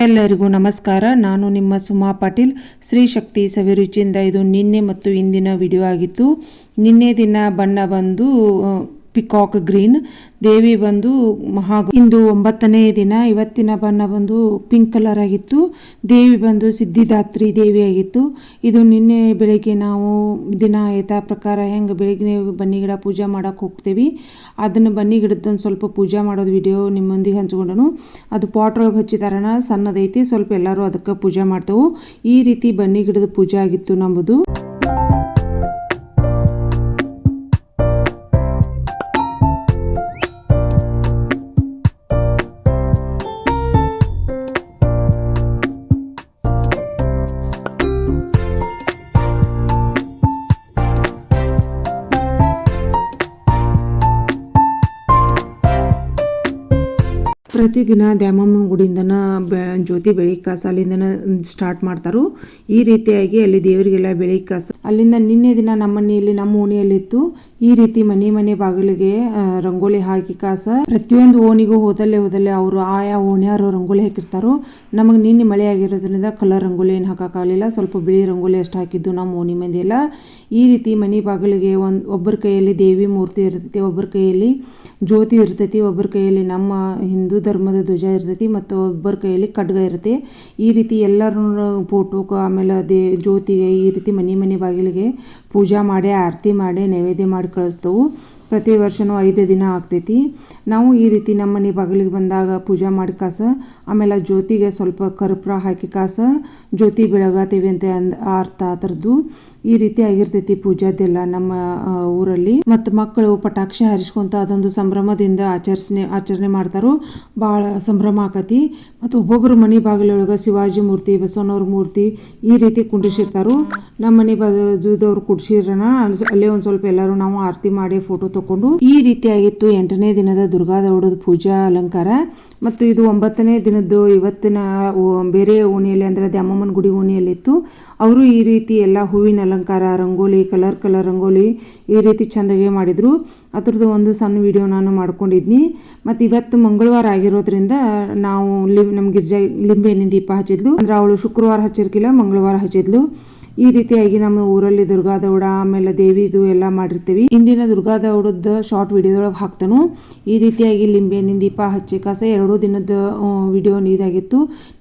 ಎಲ್ಲರಿಗೂ ನಮಸ್ಕಾರ. ನಾನು ನಿಮ್ಮ ಸುಮಾ ಪಾಟೀಲ್. ಶ್ರೀ ಶಕ್ತಿ ಸವಿರುಚಿಯಿಂದ ಇದು ನಿನ್ನೆ ಮತ್ತು ಇಂದಿನ ವಿಡಿಯೋ ಆಗಿತ್ತು. ನಿನ್ನೆ ದಿನ ಬಣ್ಣ ಬಂದು ಪಿಕಾಕ್ ಗ್ರೀನ್ ದೇವಿ ಬಂದು ಮಹಾ ಇಂದು ಒಂಬತ್ತನೇ ದಿನ ಇವತ್ತಿನ ಬಣ್ಣ ಬಂದು ಪಿಂಕ್ ಕಲರ್ ಆಗಿತ್ತು. ದೇವಿ ಬಂದು ಸಿದ್ಧಿದಾತ್ರಿ ದೇವಿ ಆಗಿತ್ತು. ಇದು ನಿನ್ನೆ ಬೆಳಿಗ್ಗೆ ನಾವು ದಿನ ಯಥಾ ಪ್ರಕಾರ ಹೆಂಗೆ ಬೆಳಿಗ್ಗೆ ಬನ್ನಿ ಗಿಡ ಪೂಜೆ ಮಾಡೋಕ್ಕೆ ಹೋಗ್ತೀವಿ. ಅದನ್ನು ಬನ್ನಿ ಗಿಡದೊಂದು ಸ್ವಲ್ಪ ಪೂಜೆ ಮಾಡೋದು ವಿಡಿಯೋ ನಿಮ್ಮೊಂದಿಗೆ ಹಂಚ್ಕೊಂಡನು. ಅದು ಪಾಟ್ ಒಳಗೆ ಹಚ್ಚಿದಾರಣ ಸಣ್ಣದೈತಿ, ಸ್ವಲ್ಪ ಎಲ್ಲರೂ ಅದಕ್ಕೆ ಪೂಜೆ ಮಾಡ್ತೇವೆ. ಈ ರೀತಿ ಬನ್ನಿ ಗಿಡದ ಪೂಜೆ ಆಗಿತ್ತು ನಮ್ಮದು ಪ್ರತಿದಿನ ದ್ಯಾಮಮ್ಮನ ಗುಡಿಯಿಂದನ ಜ್ಯೋತಿ ಬೆಳಿ ಕಾಸು ಅಲ್ಲಿಂದನ ಸ್ಟಾರ್ಟ್ ಮಾಡ್ತಾರೋ. ಈ ರೀತಿಯಾಗಿ ಅಲ್ಲಿ ದೇವರಿಗೆಲ್ಲ ಬೆಳಿ ಕಾಸು. ಅಲ್ಲಿಂದ ನಿನ್ನೆ ದಿನ ನಮ್ಮ ಮನೆಯಲ್ಲಿ ನಮ್ಮ ಓಣಿಯಲ್ಲಿತ್ತು. ಈ ರೀತಿ ಮನೆ ಮನೆ ಬಾಗಿಲಿಗೆ ರಂಗೋಲಿ ಹಾಕಿ ಕಾಸ. ಪ್ರತಿಯೊಂದು ಓಣಿಗೂ ಹೋದಲ್ಲೇ ಹೋದಲ್ಲೇ ಅವರು ಆಯಾ ಓಣಿಯವರು ರಂಗೋಲಿ ಹಾಕಿರ್ತಾರೋ. ನಮಗೆ ನಿನ್ನೆ ಮಳೆ ಆಗಿರೋದ್ರಿಂದ ಕಲರ್ ರಂಗೋಲಿ ಏನು ಹಾಕೋಕ್ಕಾಗಲಿಲ್ಲ ಸ್ವಲ್ಪ ಬಿಳಿ ರಂಗೋಲಿ ಅಷ್ಟು ಹಾಕಿದ್ದು ನಮ್ಮ ಓಣಿ ಮಂದಿ ಎಲ್ಲ. ಈ ರೀತಿ ಮನೆ ಬಾಗಿಲಿಗೆ ಒಂದು, ಒಬ್ಬರ ಕೈಯಲ್ಲಿ ದೇವಿ ಮೂರ್ತಿ ಇರ್ತೈತಿ, ಒಬ್ಬರ ಕೈಯಲ್ಲಿ ಜ್ಯೋತಿ ಇರ್ತೈತಿ, ಒಬ್ಬರ ಕೈಯಲ್ಲಿ ನಮ್ಮ ಹಿಂದೂ ಧರ್ಮದ ಧ್ವಜ ಇರ್ತೈತಿ ಮತ್ತು ಒಬ್ಬರ ಕೈಯಲ್ಲಿ ಖಡ್ಗ ಇರುತ್ತೆ. ಈ ರೀತಿ ಎಲ್ಲರೂ ಫೋಟೋಕ್ಕೆ ಆಮೇಲೆ ದೇ ಜ್ಯೋತಿಗೆ ಈ ರೀತಿ ಮನೆ ಮನೆ ಬಾಗಿಲಿಗೆ ಪೂಜಾ ಮಾಡಿ, ಆರತಿ ಮಾಡಿ, ನೈವೇದ್ಯ ಮಾಡಿ ಕಳಿಸ್ತೇವೆ ಪ್ರತಿ ವರ್ಷವೂ ಐದೇ ದಿನ ಆಗ್ತೈತಿ. ನಾವು ಈ ರೀತಿ ನಮ್ಮ ಮನೆ ಬಾಗಿಲಿಗೆ ಬಂದಾಗ ಪೂಜೆ ಮಾಡಿ ಕಾಸ, ಆಮೇಲೆ ಜ್ಯೋತಿಗೆ ಸ್ವಲ್ಪ ಕರ್ಪೂರ ಹಾಕಿ ಕಾಸ, ಜ್ಯೋತಿ ಬೆಳಗಾತೀವಿ ಅಂತ ಅಂದ ಅರ್ಥ ಅದರದ್ದು ಈ ರೀತಿ ಆಗಿರ್ತೈತಿ ಪೂಜಾದೆಲ್ಲ ನಮ್ಮ ಊರಲ್ಲಿ. ಮತ್ತು ಮಕ್ಕಳು ಪಟಾಕ್ಷಿ ಹರಿಸ್ಕೊಂತ ಅದೊಂದು ಸಂಭ್ರಮದಿಂದ ಆಚರಿಸನೆ, ಆಚರಣೆ ಮಾಡ್ತಾರೋ, ಭಾಳ ಸಂಭ್ರಮ ಆಕತಿ. ಮತ್ತು ಒಬ್ಬೊಬ್ಬರು ಮನೆ ಬಾಗಿಲೊಳಗೆ ಶಿವಾಜಿ ಮೂರ್ತಿ ಬಸವನವ್ರ ಮೂರ್ತಿ ಈ ರೀತಿ ಕುಂಡಿಸಿರ್ತಾರೋ ನಮ್ಮ ಮನೆ ಬಾಜುದವ್ರು ಕುಡ್ಸಿದ್ರನ ಅಲ್ಲೇ ಒಂದು ಸ್ವಲ್ಪ ಎಲ್ಲರೂ ನಾವು ಆರತಿ ಮಾಡಿ ಫೋಟೋ ತಕೊಂಡು ಈ ರೀತಿಯಾಗಿತ್ತು ಎಂಟನೇ ದಿನದ ದುರ್ಗಾ ದೌಡದ ಪೂಜಾ ಅಲಂಕಾರ. ಮತ್ತು ಇದು ಒಂಬತ್ತನೇ ದಿನದ್ದು ಇವತ್ತಿನ ಬೇರೆ ಓಣಿಯಲ್ಲಿ ಅಂದರೆ ದ್ಯಾಮಮ್ಮನ ಗುಡಿ ಓಣಿಯಲ್ಲಿತ್ತು ಅವರು ಈ ರೀತಿ ಎಲ್ಲ ಹೂವಿನ ಅಲಂಕಾರ, ರಂಗೋಲಿ, ಕಲರ್ ಕಲರ್ ರಂಗೋಲಿ ಈ ರೀತಿ ಚಂದಗೆ ಮಾಡಿದರು. ಅದ್ರದ್ದು ಒಂದು ಸಣ್ಣ ವಿಡಿಯೋ ನಾನು ಮಾಡ್ಕೊಂಡಿದ್ನಿ. ಮತ್ತು ಇವತ್ತು ಮಂಗಳವಾರ ಆಗಿರೋದ್ರಿಂದ ನಾವು ನಮ್ಮ ಗಿರ್ಜಾ ಲಿಂಬೆಹಣ್ಣಿನ ದೀಪ ಹಚ್ಚಿದ್ಲು. ಅಂದ್ರೆ ಅವಳು ಶುಕ್ರವಾರ ಹಚ್ಚಿರ್ಕಿಲ್ಲ, ಮಂಗಳವಾರ ಹಚ್ಚಿದ್ಲು. ಈ ರೀತಿಯಾಗಿ ನಮ್ಮ ಊರಲ್ಲಿ ದುರ್ಗಾ ದೌಡ, ಆಮೇಲೆ ದೇವಿದು ಎಲ್ಲ ಮಾಡಿರ್ತೀವಿ. ಇಂದಿನ ದುರ್ಗಾ ದೌಡದ ಶಾರ್ಟ್ ವಿಡಿಯೋದೊಳಗೆ ಹಾಕ್ತಾನು. ಈ ರೀತಿಯಾಗಿ ಲಿಂಬೆಹಣ್ಣಿನ ದೀಪ ಹಚ್ಚಿ ಕಸ ಎರಡೂ ದಿನದ ವಿಡಿಯೋ ಇದಾಗಿತ್ತು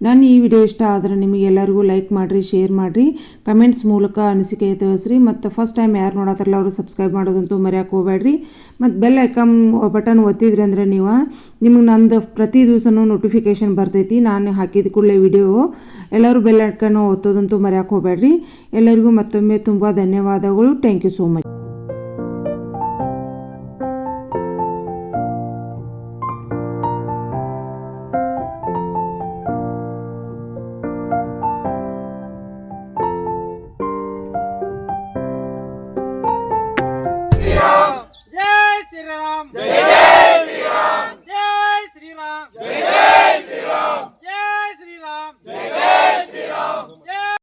ನಾನು ಈ ವಿಡಿಯೋ ಇಷ್ಟ ಆದರೆ ನಿಮಗೆ ಎಲ್ಲರಿಗೂ ಲೈಕ್ ಮಾಡಿರಿ, ಶೇರ್ ಮಾಡಿರಿ. ಕಮೆಂಟ್ಸ್ ಮೂಲಕ ಅನಿಸಿಕೆ ತಿಳಿಸ್ರಿ. ಮತ್ತು ಫಸ್ಟ್ ಟೈಮ್ ಯಾರು ನೋಡತ್ತಾರಲ್ಲ ಅವರು ಸಬ್ಸ್ಕ್ರೈಬ್ ಮಾಡೋದಂತೂ ಮರ್ಯಾಕೆ ಹೋಗ್ಬೇಡ್ರಿ. ಮತ್ತು ಬೆಲ್ ಐಕಮ್ ಬಟನ್ ಒತ್ತಿದ್ರಿ ಅಂದರೆ ನೀವು ನಿಮಗೆ ನಂದು ಪ್ರತಿ ದಿವಸನೂ ನೋಟಿಫಿಕೇಶನ್ ಬರ್ತೈತಿ. ನಾನು ಹಾಕಿದ ಕೂಡಲೇ ವಿಡಿಯೋ ಎಲ್ಲರೂ ಬೆಲ್ ಓದೋದಂತೂ ಒತ್ತೋದಂತೂ ಮರೆಯೋಕೆ ಹೋಗ್ಬೇಡ್ರಿ. ಎಲ್ಲರಿಗೂ ಮತ್ತೊಮ್ಮೆ ತುಂಬ ಧನ್ಯವಾದಗಳು. Thank you so much